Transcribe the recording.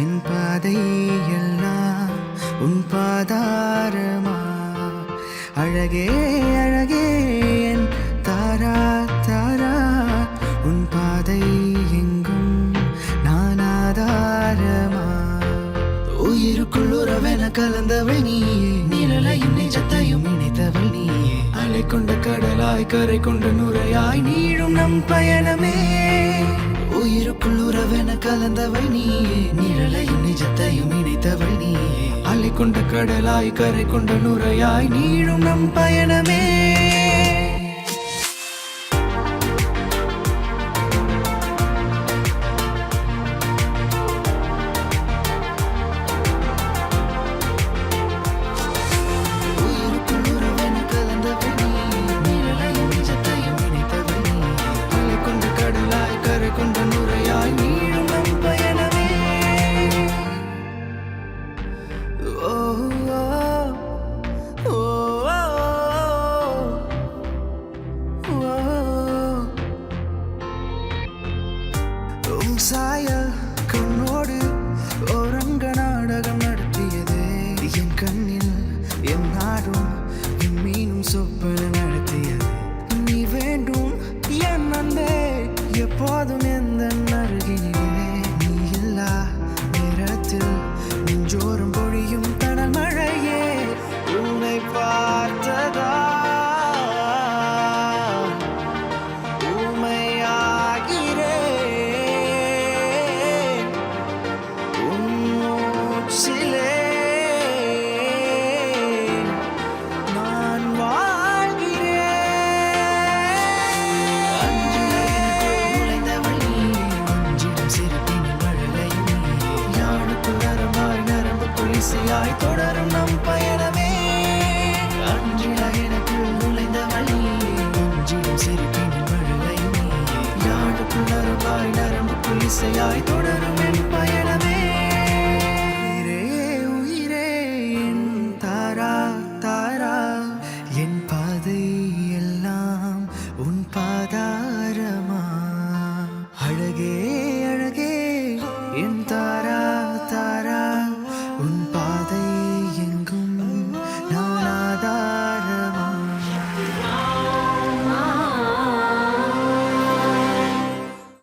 என் பாதை எல்லாம் உன் பாதாரமா? அழகே அழகே என் தாரா தாரா. உன் பாதை எங்கும் நான் ஆதாரமா? உயிருக்குள் உறவென கலந்தவள் நீயே. நிழலையும் நிஜத்தையும் இணைத்தவள் நீயே. அலை கொண்ட கடலாய் கரை கொண்ட நுரையாய் நீளும் நம் பயணமே. கலந்தவள் நீயே. நிழலையும் நிஜத்தையும் இணைத்தவள் நீயே. அலை கொண்ட கடலாய் கரை கொண்ட நுரையாய் நீழும் நம் பயணமே. சாயல் கண்ணோடு ஓரங்க நாடகம் நடத்தியதே. என் கண்ணில் என் நாடும் என் மீனும் சொப்பன ஒன்றாய் தொடரும் நம் பயணமே. அன்றிட எனக்குள் நுழைந்த வழி கொஞ்சிடும் சிரிப்பின் விழுகையுமே யாழுக்குள் நரம்பாய் நரம்புக்குள் இசையாய் தொடரும் என் பயணமே. எல்லாம் உன் பாதாரமா. அழகே